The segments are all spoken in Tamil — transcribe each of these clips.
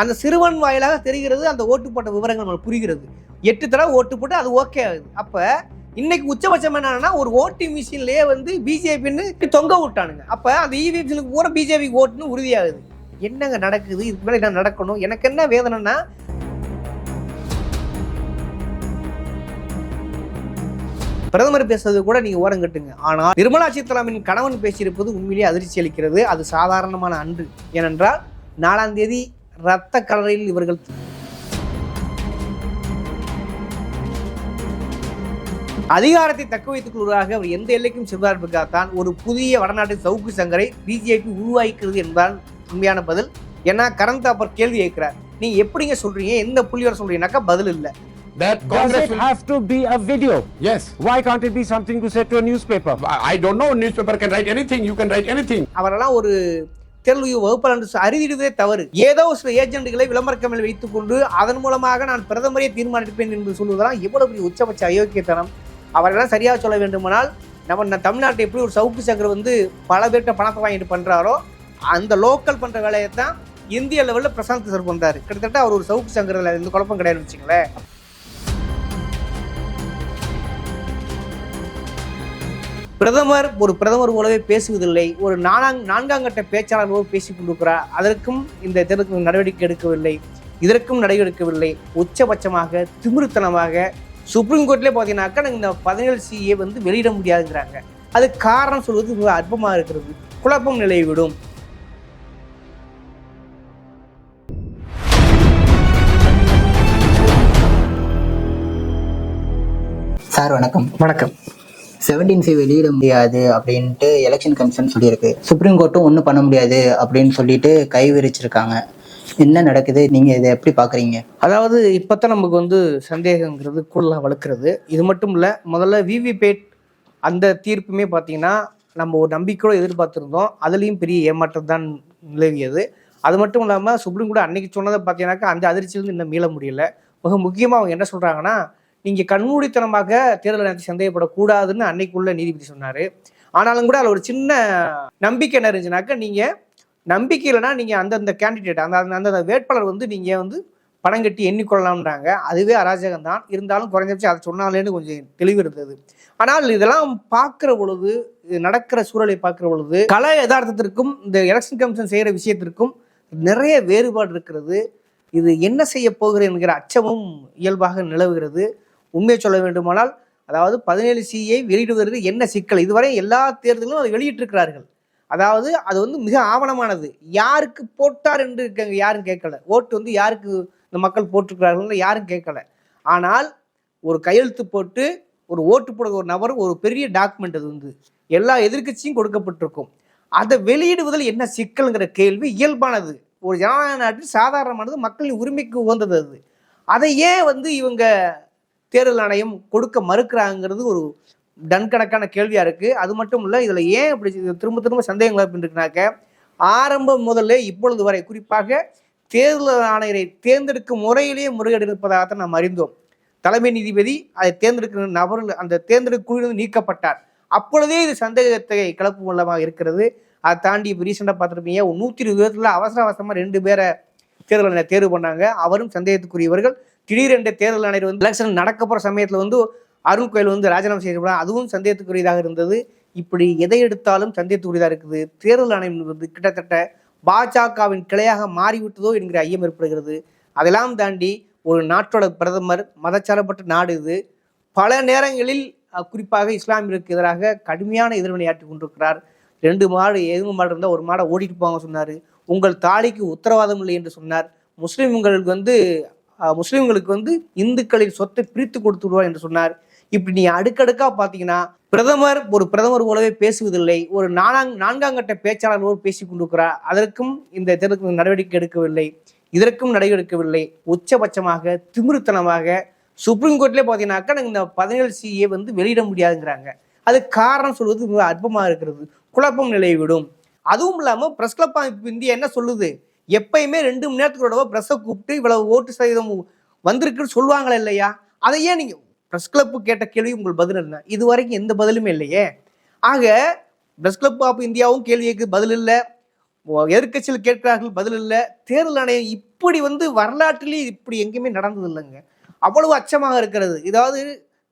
அந்த சிறுவன் வாயிலாக தெரிகிறது அந்த ஓட்டு போட்ட விவரங்கள் நமக்கு புரிகிறது. எட்டு தடவை ஓட்டு போட்டு அது ஓகே ஆகுது. அப்போ இன்னைக்கு உச்சபட்சம் என்னன்னா ஒரு ஓட்டிங் மிஷின்லயே வந்து பிஜேபின்னு தொங்க விட்டானுங்க. அப்போ அந்த E பூரா பிஜேபி ஓட்டுன்னு உறுதியாகுது. என்னங்க நடக்குது? இதுக்கு மேலே என்ன நடக்கணும்? எனக்கு என்ன வேதனைன்னா பிரதமர் பேசுறது கூட நீங்க ஓரம் கட்டுங்க. ஆனால் நிர்மலா சீதாராமன் கணவன் பேசியிருப்பது உண்மையிலேயே அதிர்ச்சி அளிக்கிறது. அது சாதாரணமான அன்று. ஏனென்றால் நாலாம் தேதி ரத்த கலரையில் இவர்கள் அதிகாரத்தை தக்க வைத்துக் கொள்வதாக அவர் எந்த எல்லைக்கும் செல்வார் என்பதற்காகத்தான் ஒரு புதிய வடநாட்டு சவுக்கு சங்கரை பிஜேபி உருவாக்கிறது என்பதுதான் உண்மையான பதில் ஏன்னா கரண்ட் தாப்பர் கேள்வி கேட்கிறார் நீங்க எப்படிங்க சொல்றீங்க எந்த புள்ளியோட சொல்றீங்கன்னாக்கா பதில் இல்ல That Does Congress it will. have to be a video? Yes. Why can't it be something to say to a newspaper? I don't know. Newspaper can write anything. You can write anything. அவரெல்லாம் ஒரு தேர்வு வகுப்பாளர் என்று அறிவிடுவதே தவறு. ஏதோ சில ஏஜென்ட்களை விளம்பரக்கமில் வைத்துக் கொண்டு அதன் மூலமாக நான் பிரதமரே தீர்மானிப்பேன் என்று சொல்வதெல்லாம் எவ்வளவு பெரிய உச்சபட்ச அயோக்கியத்தனம். அவரெல்லாம் சரியாக சொல்ல வேண்டுமானால் நம்ம தமிழ்நாட்டை எப்படி ஒரு சவுக்கு சங்கர் வந்து பல பேர்கிட்ட பணத்தை வாங்கிட்டு பண்றாரோ அந்த லோக்கல் பண்ற வேலையை தான் இந்திய லெவலில் பிரசாந்த் சார் வந்தார் கிட்டத்தட்ட அவர் ஒரு சவுக்கு சங்கரில் எந்த குழப்பம் கிடையாதுன்னு வச்சுங்களேன் பிரதமர் ஒரு பிரதமர் போலவே பேசுவதில்லை ஒரு நான்காங் நான்காம் கட்ட பேச்சாளர் போல பேசிக் கொண்டிருக்கிறார். அதற்கும் இந்த தேர்தலுக்கு நடவடிக்கை எடுக்கவில்லை இதற்கும் நடவடிக்கை எடுக்கவில்லை. உச்சபட்சமாக திமிருத்தனமாக சுப்ரீம் கோர்ட்லேயே பார்த்தீங்கன்னாக்கா இந்த பதினேழு சிஏ வந்து வெளியிட முடியாதுங்கிறாங்க. அது காரணம் சொல்வது மிக அற்பமாக இருக்கிறது. குழப்பம் நிலைவிடும். சார் வணக்கம். வணக்கம். செவன்டீன் சி வெளியிட முடியாது அப்படின்ட்டு எலெக்ஷன் கமிஷன் சொல்லியிருக்கு. சுப்ரீம் கோர்ட்டும் ஒன்றும் பண்ண முடியாது அப்படின்னு சொல்லிட்டு கை விரிச்சிருக்காங்க என்ன நடக்குது? நீங்க இதை எப்படி பாக்குறீங்க? அதாவது இப்பதான் நமக்கு வந்து சந்தேகங்கிறது கூடுதலாக வளர்க்குறது. இது மட்டும் இல்லை முதல்ல விவிபேட் அந்த தீர்ப்புமே பார்த்தீங்கன்னா நம்ம ஒரு நம்பிக்கையோடு எதிர்பார்த்துருந்தோம். அதுலேயும் பெரிய ஏமாற்றம் தான் நிலவியது. அது மட்டும் இல்லாமல் சுப்ரீம் கோர்ட் அன்னைக்கு சொன்னதை பார்த்தீங்கன்னாக்கா அந்த அதிர்ச்சியிலிருந்து இன்னும் மீள முடியல. மிக முக்கியமாக அவங்க என்ன சொல்கிறாங்கன்னா நீங்கள் கண்மூடித்தனமாக தேர்தல் நேரத்தை சந்தேகப்படக்கூடாதுன்னு அன்னைக்குள்ள நீதிபதி சொன்னார். ஆனாலும் கூட அதில் ஒரு சின்ன நம்பிக்கை என்ன இருந்துச்சுனாக்கா நீங்கள் நம்பிக்கை இல்லைன்னா நீங்கள் அந்தந்த கேண்டிடேட் அந்த அந்த- அந்தந்த வேட்பாளர் வந்து நீங்கள் வந்து பணம் கட்டி எண்ணிக்கொள்ளலாம்ன்றாங்க. அதுவே அராஜகம் தான். இருந்தாலும் குறைஞ்சபட்சம் அதை சொன்னாலேன்னு கொஞ்சம் தெளிவு இருந்தது. ஆனால் இதெல்லாம் பார்க்குற பொழுது இது நடக்கிற சூழலை பார்க்குற பொழுது கல யதார்த்தத்திற்கும் இந்த எலெக்ஷன் கமிஷன் செய்கிற விஷயத்திற்கும் நிறைய வேறுபாடு இருக்கிறது. இது என்ன செய்ய போகிறது என்கிற அச்சமும் இயல்பாக நிலவுகிறது. உண்மையை சொல்ல வேண்டுமானால் அதாவது பதினேழு சிஐ வெளியிடுவதற்கு என்ன சிக்கல்? இதுவரை எல்லா தேர்தலும் அதை வெளியிட்டிருக்கிறார்கள். அதாவது அது வந்து மிக ஆவணமானது. யாருக்கு போட்டார் என்று இருக்காங்க யாரும் கேட்கல. ஓட்டு வந்து யாருக்கு இந்த மக்கள் போட்டிருக்கிறார்கள் யாரும் கேட்கல. ஆனால் ஒரு கையெழுத்து போட்டு ஒரு ஓட்டு போட ஒரு நபர் ஒரு பெரிய டாக்குமெண்ட் அது வந்து. எல்லா எதிர்க்கட்சியும் கொடுக்கப்பட்டிருக்கும். அதை வெளியிடுவதில் என்ன சிக்கல்ங்கிற கேள்வி இயல்பானது. ஒரு ஜனநாயக நாட்டில் சாதாரணமானது மக்களின் உரிமைக்கு உகந்தது அது. அதை ஏன் வந்து இவங்க தேர்தல் ஆணையம் கொடுக்க மறுக்கிறாங்கிறது ஒரு டன் கணக்கான கேள்வியா இருக்கு. அது மட்டும் இல்ல இதுல ஏன் அப்படி திரும்ப திரும்ப சந்தேகங்கள் அப்படின்னாக்க ஆரம்பம் முதல்ல இப்பொழுது வரை குறிப்பாக தேர்தல் ஆணையரை தேர்ந்தெடுக்கும் முறையிலேயே முறைகேடு இருப்பதாகத்தான் நாம் அறிந்தோம். தலைமை நீதிபதி அதை தேர்ந்தெடுக்கிற நபர்கள் அந்த தேர்ந்தெடுக்கும் குழுவிலிருந்து நீக்கப்பட்டார். அப்பொழுதே இது சந்தேகத்தை கலப்பு மூலமாக இருக்கிறது. அதை தாண்டி இப்போ ரீசெண்டாக பார்த்துருப்பீங்க நூற்றி இருபது விதத்தில் அவசர அவசரமாக ரெண்டு பேரை தேர்தல் தேர்வு பண்ணாங்க. அவரும் சந்தேகத்துக்குரியவர்கள். திடீரென்று தேர்தல் ஆணையர் வந்து எலெக்ஷன் நடக்க போகிற சமயத்தில் வந்து அருண் கோயில் வந்து ராஜினாமா செய்யப்பட அதுவும் சந்தேகத்துக்குரியதாக இருந்தது. இப்படி எதை எடுத்தாலும் சந்தேகத்துக்குரியதாக இருக்குது. தேர்தல் ஆணையம் வந்து கிட்டத்தட்ட பாஜகவின் கிளையாக மாறிவிட்டதோ என்கிற ஐயம் ஏற்படுகிறது. அதெல்லாம் தாண்டி ஒரு நாட்டோட பிரதமர் மதச்சார்பற்ற நாடு இது. பல நேரங்களில் குறிப்பாக இஸ்லாமியருக்கு எதிராக கடுமையான எதிர்வினையாற்றி கொண்டிருக்கிறார். ரெண்டு மாடு எதுவு மாடு இருந்தால் ஒரு மாடை ஓடிட்டு போவாங்க சொன்னார். உங்கள் தாலிக்கு உத்தரவாதம் இல்லை என்று சொன்னார். முஸ்லீம்களுக்கு வந்து முஸ்லீம்களுக்கு வந்து இந்துக்களின் சொத்தை பிரித்து கொடுத்து விடுவார் என்று சொன்னார். இப்படி நீ அடுக்கடுக்காக பார்த்தீங்கன்னா பிரதமர் ஒரு பிரதமர் போலவே பேசுவதில்லை ஒரு நானாங் நான்காம் கட்ட பேச்சாளர்களோடு பேசி கொண்டிருக்கிறார். அதற்கும் இந்த தேர்தலுக்கு நடவடிக்கை எடுக்கவில்லை இதற்கும் நடவடிக்கை எடுக்கவில்லை. உச்சபட்சமாக திமிருத்தனமாக சுப்ரீம் கோர்ட்லேயே பார்த்தீங்கன்னாக்கா இந்த பதினேழு சிஏ வந்து வெளியிட முடியாதுங்கிறாங்க. அது காரணம் சொல்வது மிக அற்பமாக இருக்கிறது. குழப்பம் நிலைவிடும் அதுவும் இல்லாமல் பிரஸ் கிளப் அமைப்பு இந்தியா என்ன சொல்லுது? எப்பயுமே ரெண்டு மணி நேரத்துக்கு ஒரு ப்ரெஸ்ஸை கூப்பிட்டு இவ்வளவு ஓட்டு சதவீதம் வந்திருக்குன்னு சொல்லுவாங்களே இல்லையா? அதை ஏன் நீங்கள் ப்ரெஸ் கிளப்பு கேட்ட கேள்வி உங்கள் பதில் என்ன? இது வரைக்கும் எந்த பதிலுமே இல்லையே. ஆக ப்ரெஸ் கிளப் ஆஃப் இந்தியாவும் கேள்விக்கு பதில் இல்லை. எதிர்க்கட்சியில் கேட்கிறார்கள் பதில் இல்லை. தேர்தல் ஆணையம் இப்படி வந்து வரலாற்றிலே இப்படி எங்கேயுமே நடந்தது இல்லைங்க அவ்வளவு அச்சமாக இருக்கிறது. இதாவது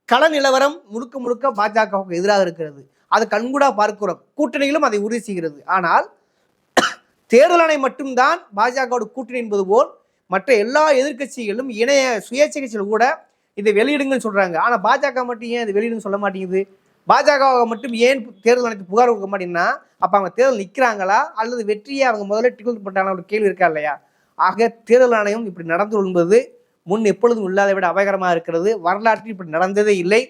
கள நிலவரம் முழுக்க முழுக்க பாஜகவுக்கு எதிராக இருக்கிறது. அது கண்கூடா பார்க்கிறோம். கூட்டணிகளும் அதை உறுதி செய்கிறது. ஆனால் தேர்தல் ஆணையம் மட்டும்தான் பாஜகவோட கூட்டணி என்பது போல் மற்ற எல்லா எதிர்க்கட்சிகளும் இணைய சுயேட்சை கட்சிகள் கூட இதை வெளியிடுங்கன்னு சொல்கிறாங்க ஆனால் பாஜக மட்டும் ஏன் இதை வெளியிடுன்னு சொல்ல மாட்டேங்குது? பாஜகவை மட்டும் ஏன் தேர்தல் ஆணையத்தை புகார் கொடுக்க மாட்டேங்கன்னா அப்போ அவங்க தேர்தல் நிற்கிறாங்களா அல்லது வெற்றியை அவங்க முதல்ல டிக்கெட் போட்டாங்களா ஒரு கேள்வி இருக்கா இல்லையா? ஆக தேர்தல் ஆணையம் இப்படி நடந்து என்பது முன் எப்பொழுதும் இல்லாத விட அபாயகரமாக இருக்கிறது. வரலாற்றில் இப்படி நடந்ததே இல்லை.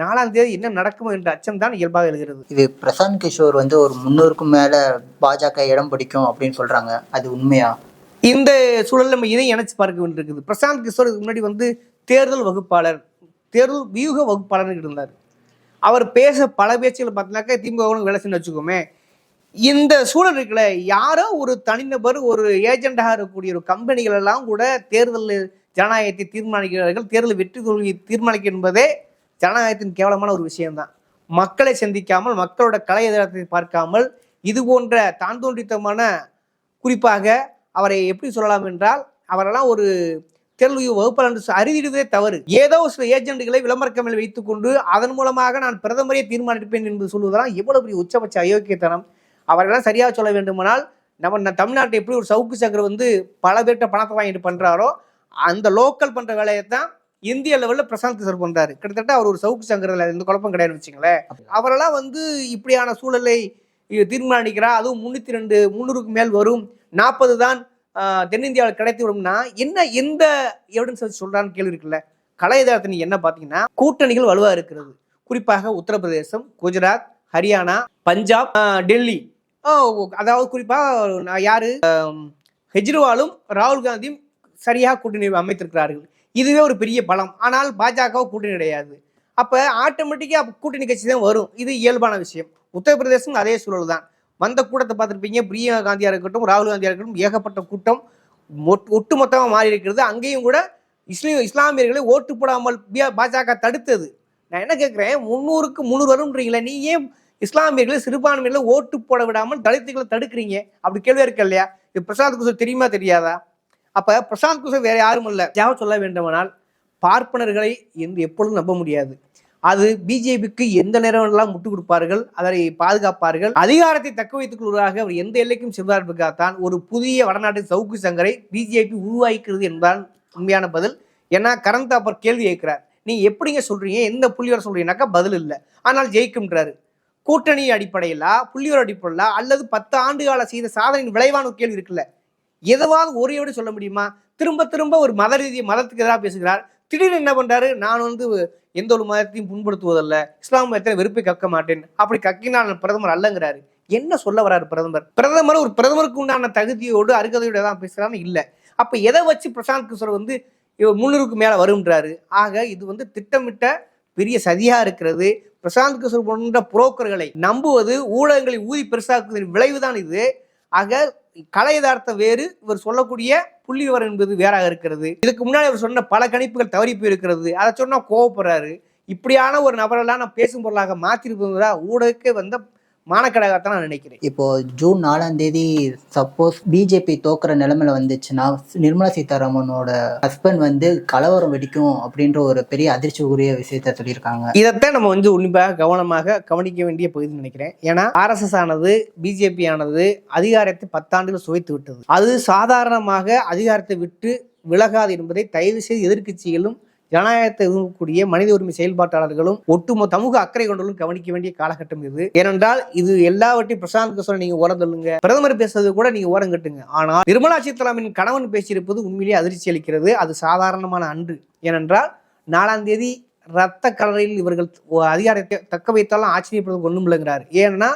நாலாம் தேதி என்ன நடக்குமோ என்ற அச்சம் தான் இயல்பாக எழுகிறது. இது பிரசாந்த் கிஷோர் வந்து ஒரு முன்னூறுக்கும் மேல பாஜக இடம் பிடிக்கும் அப்படின்னு சொல்றாங்க. அது உண்மையா? இந்த சூழல் நம்ம இதை இணைச்சு பார்க்க வேண்டியிருக்குது. பிரசாந்த் கிஷோர் இதுக்கு முன்னாடி வந்து தேர்தல் வகுப்பாளர் தேர்தல் வியூக வகுப்பாளர்னு இருந்தார். அவர் பேச பல பேச்சுகள் பார்த்தீங்கன்னாக்கா திமுக வேலை செஞ்சு வச்சுக்கோமே. இந்த சூழல் இருக்குல்ல யாரோ ஒரு தனிநபர் ஒரு ஏஜெண்டாக இருக்கக்கூடிய ஒரு கம்பெனிகள் எல்லாம் கூட தேர்தல் ஜனநாயகத்தை தீர்மானிக்கிறார்கள். தேர்தல் வெற்றி தோல்வி தீர்மானிக்க என்பதே ஜனநாயகத்தின் கேவலமான ஒரு விஷயம்தான். மக்களை சந்திக்காமல் மக்களோட கலை எதிரத்தை பார்க்காமல் இது போன்ற தான் தோன்றித்தமான குறிப்பாக அவரை எப்படி சொல்லலாம் என்றால் அவரெல்லாம் ஒரு தேர்வு வகுப்பாளர் என்று அறிவிடுவதே தவறு. ஏதோ சில ஏஜென்ட்களை விளம்பரக்கமில் வைத்துக்கொண்டு அதன் மூலமாக நான் பிரதமரை தீர்மானிப்பேன் என்று சொல்வதெல்லாம் எவ்வளவு பெரிய உச்சபட்ச அயோக்கியத்தனம். அவரெல்லாம் சரியாக சொல்ல வேண்டுமானால் நம்ம தமிழ்நாட்டை எப்படி ஒரு சவுக்கு சங்கர் வந்து பல பேர்கிட்ட பணத்தை வாங்கிட்டு பண்ணுறாரோ அந்த லோக்கல் பண்ணுற வேலையை தான் இந்திய லெவலில் பிரசாந்த் கிஷோர் பண்ணுறாரு கிட்டத்தட்ட அவர் ஒரு சவுக்கு சங்கரில் எந்த குழப்பம் கிடையாது வச்சுங்களேன் அவரெல்லாம் வந்து இப்படியான சூழலை தீர்மானிக்கிறார்? அதுவும் முந்நூற்றி ரெண்டு முந்நூறுக்கு மேல் வரும். நாற்பது தான் தென்னிந்தியாவில் கிடைத்து விடும்னா என்ன எந்த எவிடன்ஸ் வச்சு சொல்கிறான்னு கேள்வி இருக்குல்ல. கலை நீங்கள் என்ன பார்த்தீங்கன்னா கூட்டணிகள் வலுவாக இருக்கிறது. குறிப்பாக உத்தரப்பிரதேசம் குஜராத் ஹரியானா பஞ்சாப் டெல்லி. அதாவது குறிப்பாக நான் யாரு? கெஜ்ரிவாலும் ராகுல் காந்தியும் சரியாக கூட்டணி அமைத்திருக்கிறார்கள். இதுவே ஒரு பெரிய பலம். ஆனால் பாஜகவும் கூட்டணி கிடையாது. அப்போ ஆட்டோமேட்டிக்காக கூட்டணி கட்சி தான் வரும். இது இயல்பான விஷயம். உத்தரப்பிரதேசம் அதே சூழல் தான். வந்த கூட்டத்தை பார்த்துருப்பீங்க. பிரியங்கா காந்தியாக இருக்கட்டும் ராகுல் காந்தியாக இருக்கட்டும் ஏகப்பட்ட கூட்டம். ஒட்டு ஒட்டுமொத்தமாக மாறி இருக்கிறது. அங்கேயும் கூட இஸ்லீம் இஸ்லாமியர்களை ஓட்டு போடாமல் பாஜக தடுத்தது. நான் என்ன கேட்குறேன்? முந்நூறுக்கு முந்நூறு வரும்ன்றீங்களே. நீ ஏன் இஸ்லாமியர்களை சிறுபான்மையில ஓட்டு போட விடாமல் தலித்துகளை தடுக்கிறீங்க? அப்படி கேள்வி இருக்கு இல்லையா? இது பிரசாத் கிஷோர் தெரியுமா தெரியாதா? அப்ப பிரசாந்த் கிஷோர் வேற யாரும் இல்லை. ஜாவ சொல்ல வேண்டுமானால் பார்ப்பனர்களை எந்த எப்பொழுதும் நம்ப முடியாது. அது பிஜேபிக்கு எந்த நேரம் எல்லாம் முட்டுக் கொடுப்பார்கள் அதனை பாதுகாப்பார்கள் அதிகாரத்தை தக்க வைத்துக் கொள்வதாக அவர் எந்த எல்லைக்கும் செல்வார்க்காகத்தான் ஒரு புதிய வடநாட்டு சவுக்கு சங்கரை பிஜேபி உருவாக்கிறது என்பதான் உண்மையான பதில். ஏன்னா கரண் தாப்பர் கேள்வி கேட்கிறார். நீ எப்படிங்க சொல்றீங்க? எந்த புள்ளிவர சொல்றீங்கனாக்கா பதில் இல்லை. ஆனால் ஜெயிக்கும்ன்றாரு. கூட்டணி அடிப்படையிலா புள்ளிவர அடிப்படையிலா அல்லது பத்து ஆண்டு கால செய்த சாதனையின் விளைவான ஒரு கேள்வி இருக்குல்ல. எதுவாவது ஒரே விட சொல்ல முடியுமா? திரும்ப திரும்ப ஒரு மத ரீதி மதத்துக்கு எதிராக பேசுகிறார். திடீர்னு என்ன பண்றாரு? நான் வந்து எந்த ஒரு மதத்தையும் புண்படுத்துவதல்ல. இஸ்லாம் மதத்தை வெறுப்பை கக்க மாட்டேன். அப்படி கக்கினால் பிரதமர் அல்லங்கிறாரு. என்ன சொல்ல வராரு பிரதமர்? பிரதமர் ஒரு பிரதமருக்கு உண்டான தகுதியோடு அருகதையோடு தான் பேசுகிறான்னு இல்லை. அப்போ எதை வச்சு பிரசாந்த் கிஷோர் வந்து முன்னூறுக்கு மேலே வரும்ன்றாரு? ஆக இது வந்து திட்டமிட்ட பெரிய சதியாக இருக்கிறது. பிரசாந்த் கிஷோர் போன்ற புரோக்கர்களை நம்புவது ஊடகங்களை ஊதி பெருசாக்குவதன் விளைவுதான் இது. ஆக கலை யதார்த்தம் வேறு இவர் சொல்லக்கூடிய புள்ளி விவரம் என்பது வேறாக இருக்கிறது. இதுக்கு முன்னாடி இவர் சொன்ன பல கணிப்புகள் தவறி போயிருக்கிறது. அதை சொன்னா கோவப்படுறாரு. இப்படியான ஒரு நபரெல்லாம் நான் பேசும் பொருளாக மாற்றிருப்பதா ஊடகக்கே வந்த மானக்கடகாத்தான் நான் நினைக்கிறேன். இப்போ ஜூன் நாலாம் தேதி சப்போஸ் பிஜேபி தோக்குற நிலைமையில வந்துச்சுன்னா நிர்மலா சீதாராமனோட ஹஸ்பண்ட் வந்து கலவரம் வெடிக்கும் அப்படின்ற ஒரு பெரிய அதிர்ச்சிக்குரிய விஷயத்த சொல்லியிருக்காங்க. இதைத்தான் நம்ம வந்து உன்னிப்பாக கவனமாக கவனிக்க வேண்டிய பகுதி நினைக்கிறேன். ஏன்னா ஆர்எஸ்எஸ் ஆனது பிஜேபி ஆனது அதிகாரத்தை பத்தாண்டுகள் சுவைத்து விட்டது. அது சாதாரணமாக அதிகாரத்தை விட்டு விலகாது என்பதை தயவு செய்து எதிர்க்கட்சிகளும் ஜனநாயகத்தை விரும்பக்கூடிய மனித உரிமை செயல்பாட்டாளர்களும் ஒட்டுமொத்த சமூக அக்கறை கொண்டவர்களும் கவனிக்க வேண்டிய காலகட்டம் இது. ஏனென்றால் இது எல்லாவற்றையும் பிரசாந்த் கிஷோர் நீங்க ஓரம் தள்ளுங்க. பிரதமர் பேசுறது கூட நீங்க ஓரம் கட்டுங்க. ஆனால் நிர்மலா சீதாராமன் கணவன் பேசியிருப்பது உண்மையிலேயே அதிர்ச்சி அளிக்கிறது. அது சாதாரணமான அன்று. ஏனென்றால் நாலாம் தேதி ரத்த கலரையில் இவர்கள் அதிகாரத்தை தக்க வைத்தாலும் ஆச்சரியப்படுவது ஒன்றும் இல்லைங்கிறார். ஏன்னா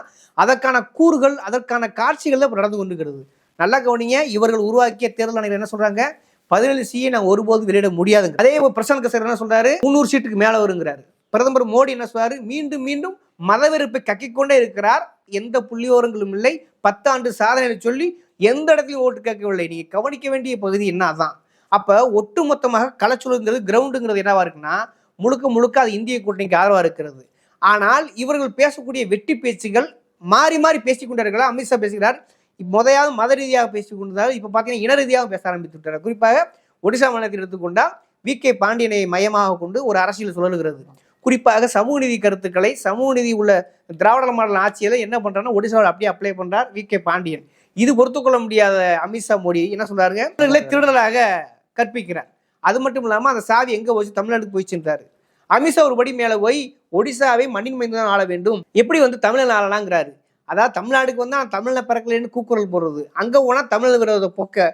அதற்கான கூறுகள் அதற்கான காட்சிகள் நடந்து கொண்டுகிறது நல்லா கவனிங்க இவர்கள் உருவாக்கிய தேர்தல் ஆணையர் என்ன சொல்றாங்க? பதினேழு சியை நான் ஒருபோது வெளியிட முடியாதுங்க. அதே பிரசாந்த் கசர் என்ன சொல்றாரு? முந்நூறு சீட்டுக்கு மேல வருங்கிறாரு. பிரதமர் மோடி என்ன சொல்றாரு? மீண்டும் மீண்டும் மதவெறுப்பை கக்கிக்கொண்டே இருக்கிறார். எந்த புள்ளியோரங்களும் இல்லை. பத்தாண்டு சாதனை சொல்லி எந்த இடத்துலையும் ஓட்டு கேட்கவில்லை. நீங்க கவனிக்க வேண்டிய பகுதி என்ன அதான்? அப்ப ஒட்டுமொத்தமாக கலச்சுழுங்கிறது கிரவுண்டுங்கிறது என்னவா இருக்குன்னா முழுக்க முழுக்க அது இந்திய கூட்டணிக்கு ஆதரவா இருக்கிறது. ஆனால் இவர்கள் பேசக்கூடிய வெட்டி பேச்சுகள் மாறி மாறி பேசிக்கொண்டார்கள் அமித்ஷா பேசுகிறார். முதையாவது மத ரீதியாக பேசி இப்போ பார்த்தீங்கன்னா இன ரீதியாக பேச ஆரம்பித்து விட்டார் குறிப்பாக ஒடிசா மாநிலத்தில் எடுத்துக்கொண்டால் வி. கே. பாண்டியனை மையமாக கொண்டு ஒரு அரசியல் சுழலுகிறது. குறிப்பாக சமூக நீதி கருத்துக்களை சமூக நீதி உள்ள திராவிட மாடல் ஆட்சியில் என்ன பண்றாருன்னா ஒடிசாவில் அப்படியே அப்ளை பண்ணுறார் வி. கே. பாண்டியன். இது பொறுத்துக்கொள்ள முடியாத அமித்ஷா மோடி என்ன சொல்றாருங்க? திருடர்களை திருடலாக கற்பிக்கிறார். அது மட்டும் இல்லாமல் அந்த சாவி எங்கே போச்சு? தமிழ்நாட்டுக்கு போயிச்சுன்றாரு அமித்ஷா ஒரு படி மேலே போய் ஒடிசாவை மண்ணின் மைந்து தான் ஆள வேண்டும். எப்படி வந்து தமிழன் ஆளலாங்கிறாரு? அதாவது தமிழ்நாடுக்கு வந்து நான் தமிழில் பிறக்கலைன்னு கூக்குரல் போடுறது. அங்கே போனால் தமிழ் விரோத போக்க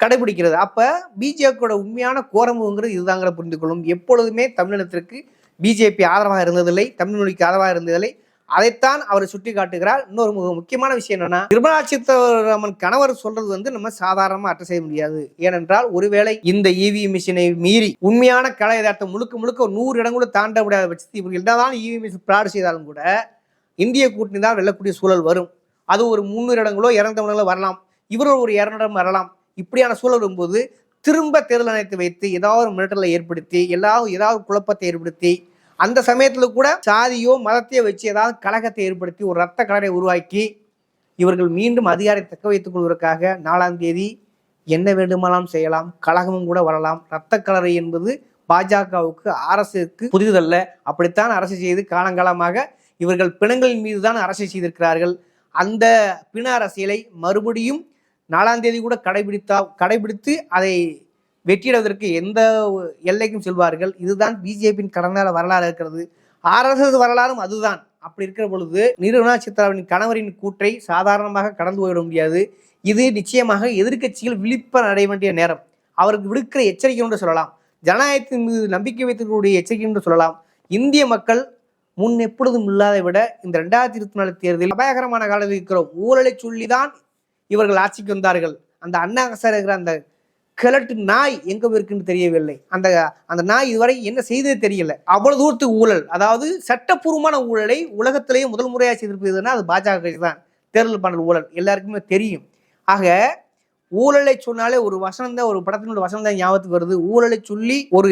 கடைபிடிக்கிறது. அப்போ பிஜேபியோட உண்மையான கோரமுங்கிறது இதுதாங்கிற புரிந்து கொள்ளும் எப்பொழுதுமே தமிழினத்திற்கு பிஜேபி ஆதரவாக இருந்ததில்லை தமிழ் மொழிக்கு ஆதரவாக இருந்ததில்லை. அதைத்தான் அவர் சுட்டி காட்டுகிறார் இன்னொரு மிக முக்கியமான விஷயம் என்னன்னா நிர்மலா சீதாராமன் கணவர் சொல்றது வந்து நம்ம சாதாரணமா அட்டை செய்ய முடியாது. ஏனென்றால் ஒருவேளை இந்த இவி மிஷினை மீறி உண்மையான கலை யதார்த்தம் முழுக்க முழுக்க ஒரு நூறு இடங்களும் தாண்ட முடியாத பட்சத்தில் இவர்கள் என்னதான் இவி மிஷின் பிராடு செய்தாலும் கூட இந்திய கூட்டணி தான் வெல்லக்கூடிய சூழல் வரும். அது ஒரு முந்நூறு இடங்களோ இரநூறு இடங்களோ வரலாம். இவரும் ஒரு இரநூறு வரலாம். இப்படியான சூழல் வரும்போது திரும்ப தேர்தல் ஆணையத்தை வைத்து ஏதாவது ஒரு மிரட்டலை ஏற்படுத்தி எல்லாரும் ஏதாவது குழப்பத்தை ஏற்படுத்தி அந்த சமயத்தில் கூட சாதியோ மதத்தையோ வச்சு ஏதாவது கழகத்தை ஏற்படுத்தி ஒரு ரத்த கலரை உருவாக்கி இவர்கள் மீண்டும் அதிகாரத்தை தக்க வைத்துக் கொள்வதற்காக நாலாம் தேதி என்ன வேண்டுமானாலும் செய்யலாம். கழகமும் கூட வரலாம். ரத்த கலரை என்பது பாஜகவுக்கு அரசுக்கு புதிதல்ல. அப்படித்தான் அரசு செய்து காலங்காலமாக இவர்கள் பிணங்களின் மீது தான் அரசு செய்திருக்கிறார்கள். அந்த பிண அரசியலை மறுபடியும் நாலாம் தேதி கூட கடைபிடித்தா கடைபிடித்து அதை வெற்றியிடுவதற்கு எந்த எல்லைக்கும் செல்வார்கள். இதுதான் பிஜேபியின் கடந்த வரலாறு இருக்கிறது. ஆர்எஸ்எஸ் வரலாறும் அதுதான். அப்படி இருக்கிற பொழுது நிறுவனா சித்ராவின் கணவரின் கூற்றை சாதாரணமாக கடந்து போயிட முடியாது. இது நிச்சயமாக எதிர்க்கட்சிகள் விழிப்ப அடைய வேண்டிய நேரம். அவருக்கு விடுக்கிற எச்சரிக்கை என்று சொல்லலாம். ஜனநாயகத்தின் மீது நம்பிக்கை வைத்திருக்கக்கூடிய எச்சரிக்கை என்று சொல்லலாம். இந்திய மக்கள் முன் எப்பொழுதும் இல்லாத விட இந்த ரெண்டாயிரத்தி இருபத்தி நாலு தேர்தலில் அபாயகரமான காலத்தில் இருக்கிறோம் ஊழலை சொல்லிதான் இவர்கள் ஆட்சிக்கு வந்தார்கள். அந்த அண்ணா சார் இருக்கிற அந்த கிழட்டு நாய் எங்கே இருக்குன்னு தெரியவில்லை. அந்த அந்த நாய் இதுவரை என்ன செய்தது தெரியல. அவ்வளவு தூரத்துக்கு ஊழல் அதாவது சட்டப்பூர்வமான ஊழலை உலகத்திலேயே முதல் முறையாக செய்திருப்பதுன்னா அது பாஜக கட்சி தான். தேர்தல் பண்ணல் ஊழல் எல்லாருக்குமே தெரியும். ஆக ஊழலை சொன்னாலே ஒரு வசனம் தான் ஒரு படத்தினோட வசனம் தான் ஞாபகத்துக்கு வருது. ஊழலை சொல்லி ஒரு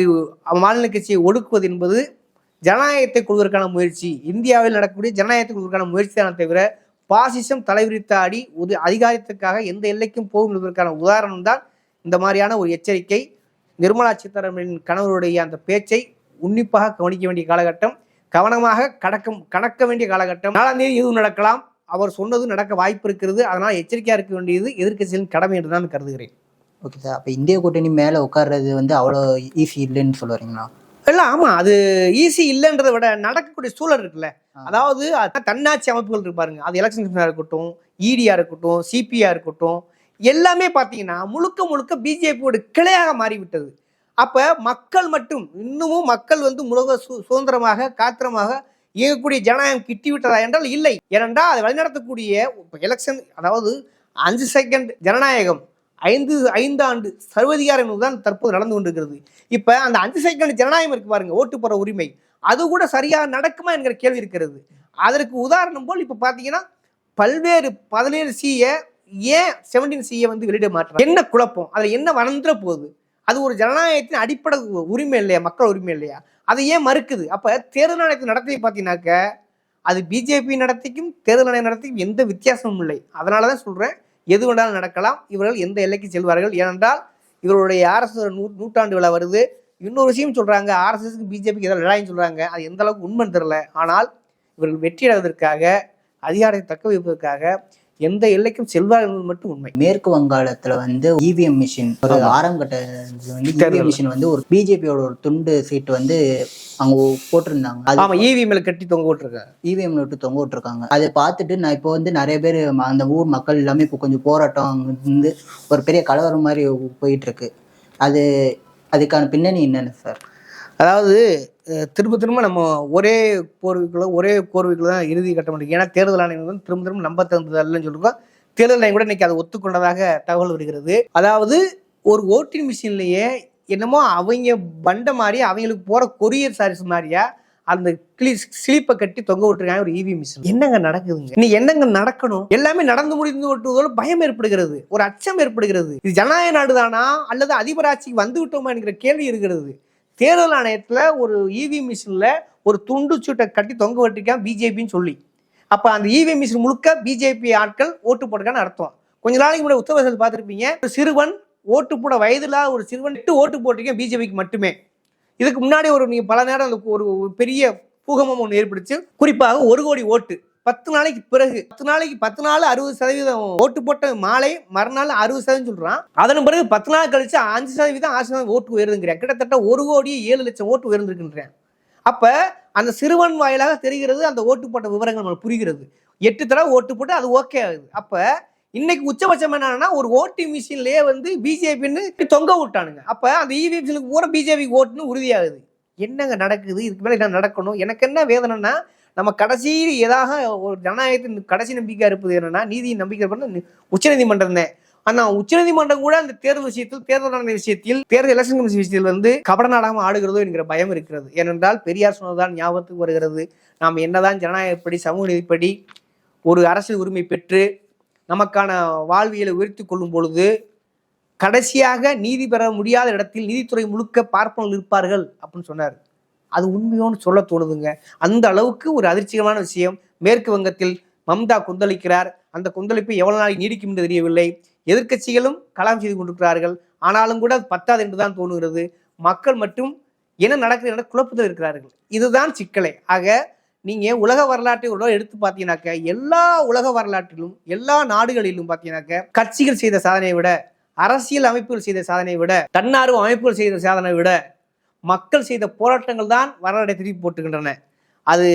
மாநில கட்சியை ஒடுக்குவது என்பது ஜனநாயகத்தை கொள்வதற்கான முயற்சி இந்தியாவில் நடக்கக்கூடிய ஜனநாயகத்தை கொள்வதற்கான முயற்சி தானே தவிர பாசிசம் தலைவிரித்தாடி ஒரு அதிகாரத்துக்காக எந்த எல்லைக்கும் போகும் என்பதற்கான உதாரணம் தான் இந்த மாதிரியான ஒரு எச்சரிக்கை. நிர்மலா சீதாராமனின் கணவருடைய அந்த பேச்சை உன்னிப்பாக கவனிக்க வேண்டிய காலகட்டம் கவனமாக கடக்க கடக்க வேண்டிய காலகட்டம். நாலாம் தேதி எதுவும் நடக்கலாம். அவர் சொன்னதும் நடக்க வாய்ப்பு இருக்கிறது. அதனால் எச்சரிக்கையாக இருக்க வேண்டியது எதிர்க்கட்சிகளின் கடமை என்று நான் கருதுகிறேன். Okay sir. அப்போ இந்திய கூட்டணி மேலே உட்கார்றது வந்து அவ்வளோ ஈஸி இல்லைன்னு சொல்லுவீங்களா இல்லை ஆமாம் அது ஈஸி இல்லைன்றதை விட நடக்கக்கூடிய சூழல் இருக்குல்ல. அதாவது அது தன்னாட்சி அமைப்புகள் இருப்பாருங்க அது எலெக்ஷன் கமிஷனாக இருக்கட்டும் இடியா இருக்கட்டும் சிபிஆ இருக்கட்டும் எல்லாமே பார்த்தீங்கன்னா முழுக்க முழுக்க பிஜேபியோட கிளையாக மாறிவிட்டது. அப்போ மக்கள் மட்டும் இன்னமும் மக்கள் வந்து முழுக சு சுதந்திரமாக காத்திரமாக இயங்கக்கூடிய ஜனநாயகம் கிட்டிவிட்டதா என்றால் இல்லை. ஏனென்றால் அதை வழிநடத்தக்கூடிய எலெக்ஷன் அதாவது அஞ்சு செகண்ட் ஜனநாயகம் ஐந்து ஐந்து ஆண்டு சர்வதிகாரம் என்பதுதான் தற்போது நடந்து கொண்டிருக்கிறது. இப்போ அந்த அஞ்சு செகண்ட் ஜனநாயகம் இருக்கு பாருங்க ஓட்டு போற உரிமை. அது கூட சரியாக நடக்குமா என்கிற கேள்வி இருக்கிறது. அதற்கு உதாரணம் போல் இப்போ பார்த்தீங்கன்னா பல்வேறு பதினேழு சியை ஏன் செவன்டீன் சியை வந்து வெளியிட மாட்டாங்க என்ன குழப்பம்? அதில் என்ன வளர்ந்துட போகுது? அது ஒரு ஜனநாயகத்தின் அடிப்படை உரிமை இல்லையா? மக்கள் உரிமை இல்லையா? அதை ஏன் மறுக்குது? அப்போ தேர்தல் ஆணையத்தை நடத்தி பார்த்தீங்கன்னாக்க அது பிஜேபி நடத்திக்கும் தேர்தல் ஆணையம் நடத்திக்கும் எந்த வித்தியாசமும் இல்லை. அதனால தான் சொல்கிறேன் எது வேணாலும் நடக்கலாம். இவர்கள் எந்த எல்லைக்கு செல்வார்கள்? ஏனென்றால் இவருடைய ஆர்எஸ்எஸ் நூ நூற்றாண்டு விழா வருது. இன்னொரு விஷயம் சொல்கிறாங்க ஆர்எஸ்எஸ்க்கு பிஜேபிக்கு ஏதாவது லடாயின்னு சொல்கிறாங்க அது எந்த அளவுக்கு உண்மைன்னு தெரில ஆனால் இவர்கள் வெற்றியடைவதற்காக அதிகாரத்தை தக்க வைப்பதற்காக எந்த எல்லைக்கும் செல்வார்கள் என்பது மட்டும் உண்மை. மேற்கு வங்காளத்துல வந்து இவிஎம் மிஷின் ஒரு ஆறாம் கட்ட வந்து. இவிஎம் மிஷின் வந்து ஒரு பிஜேபியோட ஒரு துண்டு சீட் வந்து அங்க போட்டிருந்தாங்க. ஆமா இவி மேல கட்டி தொங்க விட்டுருக்காங்க. இவிஎம் விட்டு தொங்க விட்டுருக்காங்க. அதை பார்த்துட்டு நான் இப்போ வந்து நிறைய பேர் அந்த ஊர் மக்கள் எல்லாமே இப்போ கொஞ்சம் போராட்டம் இருந்து ஒரு பெரிய கலவரம் மாதிரி போயிட்டு இருக்கு. அது அதுக்கான பின்னணி என்னென்ன சார்? அதாவது திரும்ப திரும்ப நம்ம ஒரே போர்வைக்குள்ள ஒரே கோர்வைக்குள்ள தான் இறுதி கட்ட முடியும். ஏன்னா தேர்தல் ஆணையம் வந்து திரும்ப திரும்ப நம்ப தகுந்தது இல்லைன்னு சொல்லிருக்கோம். தேர்தல் ஆணையம் கூட இன்னைக்கு அதை ஒத்துக்கொண்டதாக தகவல் வருகிறது. அதாவது ஒரு ஓட்டிங் மிஷின்லேயே என்னமோ அவங்க பண்ட மாதிரி அவங்களுக்கு போகிற கொரியர் சார்ஜ் மாதிரியா அந்த கிளி ஸ்லீப்பை கட்டி தொங்க விட்டுருக்காங்க ஒரு இவி மிஷின். என்னங்க நடக்குதுங்க? இன்னைக்கு என்னங்க நடக்கணும்? எல்லாமே நடந்து முடிந்து விட்டுவதோடு பயம் ஏற்படுகிறது. ஒரு அச்சம் ஏற்படுகிறது. இது ஜனநாயக நாடுதானா? அல்லது அதிபராட்சிக்கு வந்து விட்டோமா என்கிற கேள்வி இருக்கிறது. தேர்தல் ஆணையத்தில் ஒரு இவி மிஷினில் ஒரு துண்டு சீட்டை கட்டி தொங்க விட்டுருக்கான் பிஜேபின்னு சொல்லி. அப்போ அந்த இவி மிஷின் முழுக்க பிஜேபி ஆட்கள் ஓட்டு போட்டுக்கான்னு அர்த்தம். கொஞ்ச நாளைக்கு முன்னாடி உத்தரப்பிரதேசத்தில் பார்த்துருப்பீங்க. ஒரு சிறுவன் ஓட்டு போட வயதில் ஒரு சிறுவன் எட்டு ஓட்டு போட்டிருக்கேன் பிஜேபிக்கு மட்டுமே. இதுக்கு முன்னாடி ஒரு நீங்கள் பல நேரம் அந்த ஒரு ஒரு பெரிய பூகமம் ஒன்று ஏற்பட்டுச்சு. குறிப்பாக ஒரு கோடி ஓட்டு. பத்து நாளைக்கு பிறகு பத்து நாளைக்கு பத்து நாள் அறுபது சதவீதம் ஓட்டு போட்ட மாலை மறுநாள் அறுபது சதவீதம் சொல்றான். அதன் பிறகு பத்து நாள் கழிச்சு அஞ்சு சதவீதம் ஆறு சதவீதம் ஓட்டு உயர்ந்துங்கிறேன் கிட்டத்தட்ட ஒரு கோடி ஏழு லட்சம் ஓட்டு உயர்ந்திருக்கின்றேன். அப்ப அந்த சிறுவன் வாயிலாக தெரிகிறது அந்த ஓட்டு போட்ட விவரங்கள் நமக்கு புரிகிறது. எட்டு தடவை ஓட்டு போட்டு அது ஓகே ஆகுது. அப்ப இன்னைக்கு உச்சபட்சம் என்னன்னா ஒரு ஓட்டிங் மிஷின்லயே வந்து பிஜேபின்னு தொங்க விட்டானுங்க. அப்ப அந்த இவி மிஷினுக்கு பூரா பிஜேபி ஓட்டுன்னு உறுதியாகுது. என்னங்க நடக்குது? இதுக்கு மேலே என்ன நடக்கணும்? எனக்கு என்ன வேதனைன்னா நம்ம கடைசி எதாக ஒரு ஜனநாயகத்தின் கடைசி நம்பிக்கை இருப்பது என்னன்னா நீதியின் நம்பிக்கை உச்சநீதிமன்றம் தான். ஆனா உச்சநீதிமன்றம் கூட அந்த தேர்தல் விஷயத்தில் தேர்தல் நடந்த விஷயத்தில் தேர்தல் எலெக்ஷன் கமிஷன் விஷயத்தில் வந்து கபட நாடகம் ஆடுகிறதோ என்கிற பயம் இருக்கிறது. ஏனென்றால் பெரியார் சொன்னதுதான் ஞாபகத்துக்கு வருகிறது. நாம் என்னதான் ஜனநாயகப்படி சமூக நீதிப்படி ஒரு அரசியல் உரிமை பெற்று நமக்கான வாழ்வியலை உயர்த்தி கொள்ளும் பொழுது கடைசியாக நீதி பெற முடியாத இடத்தில் நீதித்துறை முழுக்க பார்ப்பனர்கள் இருப்பார்கள் அப்படின்னு சொன்னார். அது உண்மையோன்னு சொல்ல தோணுதுங்க. அந்த அளவுக்கு ஒரு அதிர்ச்சிகரமான விஷயம். மேற்கு வங்கத்தில் மம்தா கொந்தளிக்கிறார். அந்த கொந்தளிப்பு எவ்வளவு நாளைக்கு நீடிக்கும் என்று தெரியவில்லை. எதிர்க்கட்சிகளும் கலாம் செய்து கொண்டிருக்கிறார்கள். ஆனாலும் கூட அது பத்தாது என்றுதான் தோணுகிறது. மக்கள் மட்டும் என்ன நடக்குது என்ற குழப்பத்தில் இருக்கிறார்கள். இதுதான் சிக்கலை. ஆக நீங்க உலக வரலாற்றை ஒரு எடுத்து பார்த்தீங்கன்னாக்க எல்லா உலக வரலாற்றிலும் எல்லா நாடுகளிலும் பார்த்தீங்கன்னாக்க கட்சிகள் செய்த சாதனையை விட அரசியல் அமைப்புகள் செய்த சாதனையை விட தன்னார்வ அமைப்புகள் செய்த சாதனையை விட மக்கள் செய்த போராட்டங்கள் தான் வரலாறை திருப்பி போட்டுக்கின்றன அது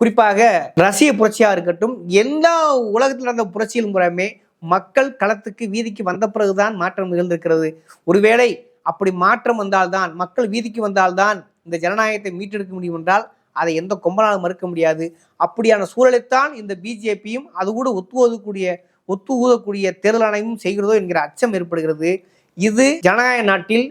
குறிப்பாக ரஷ்ய புரட்சியாக இருக்கட்டும் எல்லா உலகத்தில் நடந்த புரட்சியில் புறமே மக்கள் களத்துக்கு வீதிக்கு வந்த பிறகுதான் மாற்றம் நிகழ்ந்திருக்கிறது. ஒருவேளை அப்படி மாற்றம் வந்தால்தான் மக்கள் வீதிக்கு வந்தால்தான் இந்த ஜனநாயகத்தை மீட்டெடுக்க முடியும் என்றால் அதை எந்த கொம்பனாலும் மறுக்க முடியாது. அப்படியான சூழலைத்தான் இந்த பிஜேபியும் அது கூட ஒத்து ஓதக்கூடிய ஒத்து ஊதக்கூடிய தேர்தல் ஆணையமும் செய்கிறதோ என்கிற அச்சம் ஏற்படுகிறது. இது ஜனநாயக நாட்டில்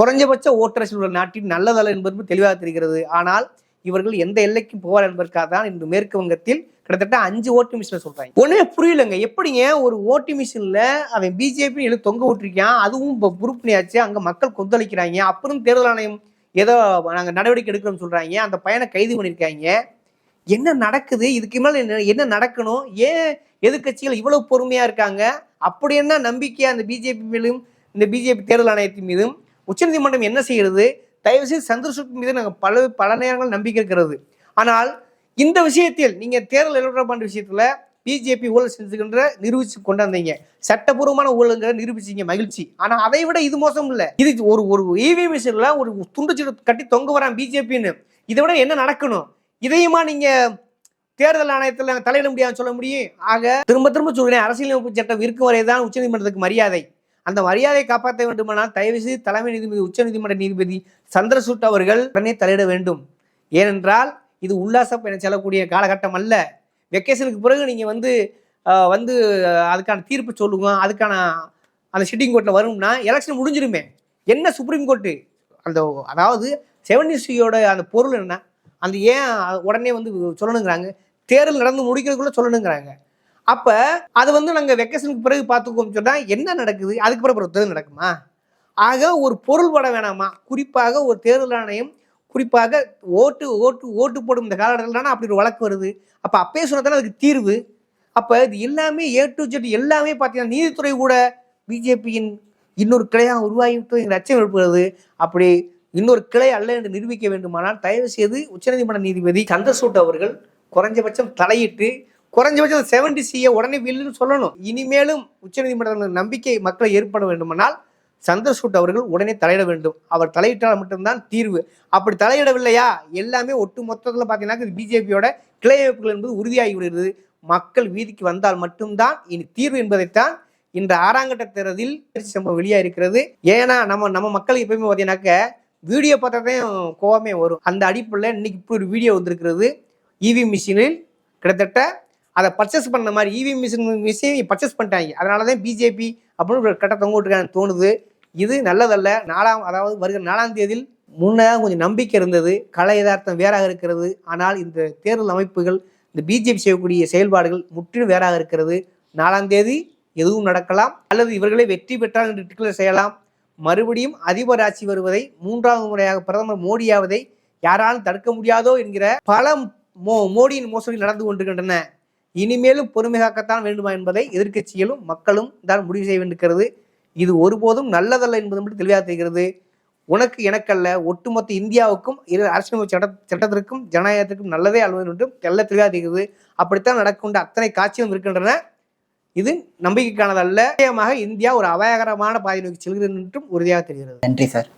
குறைஞ்சபட்ச ஓட்டரசியல் உள்ள நாட்டின் நல்லதல்ல என்பது தெளிவாக தெரிகிறது. ஆனால் இவர்கள் எந்த எல்லைக்கும் போவார் என்பதற்காக தான் இன்று மேற்கு வங்கத்தில் கிட்டத்தட்ட அஞ்சு ஓட்டு மிஷினை சொல்றாங்க. ஒண்ணுமே புரியலங்க. எப்படிங்க ஒரு ஓட்டு மிஷினில் அவன் பிஜேபி எழுதி தொங்க விட்டுருக்கான். அதுவும் இப்போ உறுப்பினையாச்சு அங்கே மக்கள் கொந்தளிக்கிறாங்க. அப்புறம் தேர்தல் ஆணையம் ஏதோ நாங்கள் நடவடிக்கை எடுக்கிறோம்னு சொல்கிறாங்க அந்த பையனை கைது பண்ணியிருக்காங்க. என்ன நடக்குது? இதுக்கு மேலே என்ன- என்ன நடக்கணும்? ஏன் எதிர்க்கட்சிகள் இவ்வளவு பொறுமையாக இருக்காங்க? அப்படி என்ன நம்பிக்கை அந்த பிஜேபி மேலும் இந்த பிஜேபி தேர்தல் ஆணையத்தின் மீதும் உச்சநீதிமன்றம் என்ன செய்கிறது? தயவுசெய்து சந்திரசூட் மீது நாங்கள் பல பல நேரங்கள் நம்பிக்கை இருக்கிறது. ஆனால் இந்த விஷயத்தில் நீங்கள் தேர்தல் எலக்ட்ரல் விஷயத்தில் பிஜேபி ஊழல் செஞ்சுக்கின்ற நிரூபிச்சு கொண்டாந்தீங்க சட்டபூர்வமான ஊழல்களை நிரூபிச்சீங்க. மகிழ்ச்சி. ஆனால் அதை விட இது மோசம் இல்லை. இது ஒரு ஒரு இவி மிஷினில் ஒரு துண்டு கட்டி தொங்க வரான் பிஜேபின்னு. இதை விட என்ன நடக்கணும்? இதையுமா நீங்கள் தேர்தல் ஆணையத்தில் தலையிட முடியாதுன்னு சொல்ல முடியும்? ஆக திரும்ப திரும்ப சொல்கிறேன் அரசியலமைப்பு சட்டம் இருக்கும் வரை தான் உச்சநீதிமன்றத்துக்கு மரியாதை. அந்த மரியாதையை காப்பாற்ற வேண்டுமானால் தயவுசெய்து தலைமை நீதிபதி உச்சநீதிமன்ற நீதிபதி சந்திரசூட் அவர்கள் உடனே தலையிட வேண்டும். ஏனென்றால் இது உல்லாச பயணம் செல்லக்கூடிய காலகட்டம் அல்ல. வெக்கேஷனுக்கு பிறகு நீங்கள் வந்து வந்து அதுக்கான தீர்ப்பு சொல்லுங்க அதுக்கான அந்த சிட்டிங் கோர்ட்டில் வரும்னா எலெக்ஷன் முடிஞ்சிருமே என்ன சுப்ரீம் கோர்ட்டு அந்த அதாவது செவன்டிசியோட அந்த பொருள் என்ன? அந்த ஏன் உடனே வந்து சொல்லணுங்கிறாங்க? தேர்தல் நடந்து முடிக்கிறதுக்குள்ளே சொல்லணுங்கிறாங்க. அப்ப அது வந்து நாங்க வெக்கேஷனுக்கு பிறகு பார்த்துக்கோம் சொன்னா என்ன நடக்குது? அதுக்கு பிறகு பிறகு நடக்குமா? ஆக ஒரு பொருள் பட வேணாமா? குறிப்பாக ஒரு தேர்தல் ஆணையம் குறிப்பாக ஓட்டு ஓட்டு ஓட்டு போடும் இந்த காலகட்டத்தில் அப்படி ஒரு வழக்கு வருது. அப்ப அப்பயே சொன்னதானே அதுக்கு தீர்வு. அப்ப இது எல்லாமே ஏ டு ஜெட் எல்லாமே பார்த்தீங்கன்னா நீதித்துறை கூட பிஜேபியின் இன்னொரு கிளையாக உருவாகிவிட்டு எங்கள் அச்சம் எழுப்புகிறது அப்படி இன்னொரு கிளை அல்ல என்று நிரூபிக்க வேண்டுமானால் தயவு செய்து உச்சநீதிமன்ற நீதிபதி சந்திரசூட் அவர்கள் குறைஞ்சபட்சம் தலையிட்டு குறைஞ்சபட்சம் செவன்டி சியை உடனே வில்லுன்னு சொல்லணும். இனிமேலும் உச்சநீதிமன்றத்தில் நம்பிக்கை மக்களை ஏற்பட வேண்டுமானால் சந்திரசூட் அவர்கள் உடனே தலையிட வேண்டும். அவர் தலையிட்டால் மட்டும்தான் தீர்வு. அப்படி தலையிடவில்லையா? எல்லாமே ஒட்டு மொத்தத்தில் பார்த்தீங்கன்னா பிஜேபியோட கிளை அமைப்புகள் என்பது உறுதியாகி விடுகிறது. மக்கள் வீதிக்கு வந்தால் மட்டும்தான் இனி தீர்வு என்பதைத்தான் இந்த ஆறாங்கட்ட தேர்தலில் சம்பவம் வெளியாக இருக்கிறது ஏன்னா நம்ம நம்ம மக்களுக்கு எப்பயுமே பார்த்தீங்கன்னாக்க வீடியோ பார்த்தாதான் கோவமே வரும். அந்த அடிப்படையில் இன்னைக்கு இப்படி ஒரு வீடியோ வந்திருக்கிறது. இவி மிஷினில் கிட்டத்தட்ட அதை பர்ச்சேஸ் பண்ண மாதிரி இவி மிஷின் மிஷின் பர்ச்சேஸ் பண்ணிட்டாங்க. அதனால தான் பிஜேபி அப்படின்னு ஒரு கட்ட தொங்க தோணுது. இது நல்லதல்ல. நாலாம் அதாவது வருகிற நாலாம் தேதியில் முன்னதாக கொஞ்சம் நம்பிக்கை இருந்தது. கலை யதார்த்தம் வேறாக இருக்கிறது. ஆனால் இந்த தேர்தல் அமைப்புகள் இந்த பிஜேபி செய்யக்கூடிய செயல்பாடுகள் முற்றிலும் வேறாக இருக்கிறது. நாலாம் தேதி எதுவும் நடக்கலாம். அல்லது இவர்களே வெற்றி பெற்றால் என்று டிக்ளேர் செய்யலாம். மறுபடியும் அதிபர் ஆட்சி வருவதை மூன்றாவது முறையாக பிரதமர் மோடியாவதை யாராலும் தடுக்க முடியாதோ என்கிற பல மோ மோடியின் மோசடி நடந்து கொண்டிருக்கின்றன. இனிமேலும் பொறுமை காக்கத்தான் வேண்டுமா என்பதை எதிர்க்கட்சிகளும் மக்களும் தான் முடிவு செய்ய வேண்டியிருக்கிறது. இது ஒருபோதும் நல்லதல்ல என்பது மட்டும் தெளிவாக தெரிகிறது. உனக்கு எனக்கல்ல ஒட்டுமொத்த இந்தியாவுக்கும் இரு அரசியலமைப்பு சட்ட சட்டத்திற்கும் ஜனநாயகத்திற்கும் நல்லதே அழுவது என்றும் தெல்ல தெளிவாக தெரிகிறது. அப்படித்தான் நடக்கின்ற அத்தனை காட்சியும் இருக்கின்றன. இது நம்பிக்கைக்கானதல்ல. நிச்சயமாக இந்தியா ஒரு அபாயகரமான பாதை நோக்கி செல்கிறது என்றும் உறுதியாக தெரிகிறது. நன்றி சார்.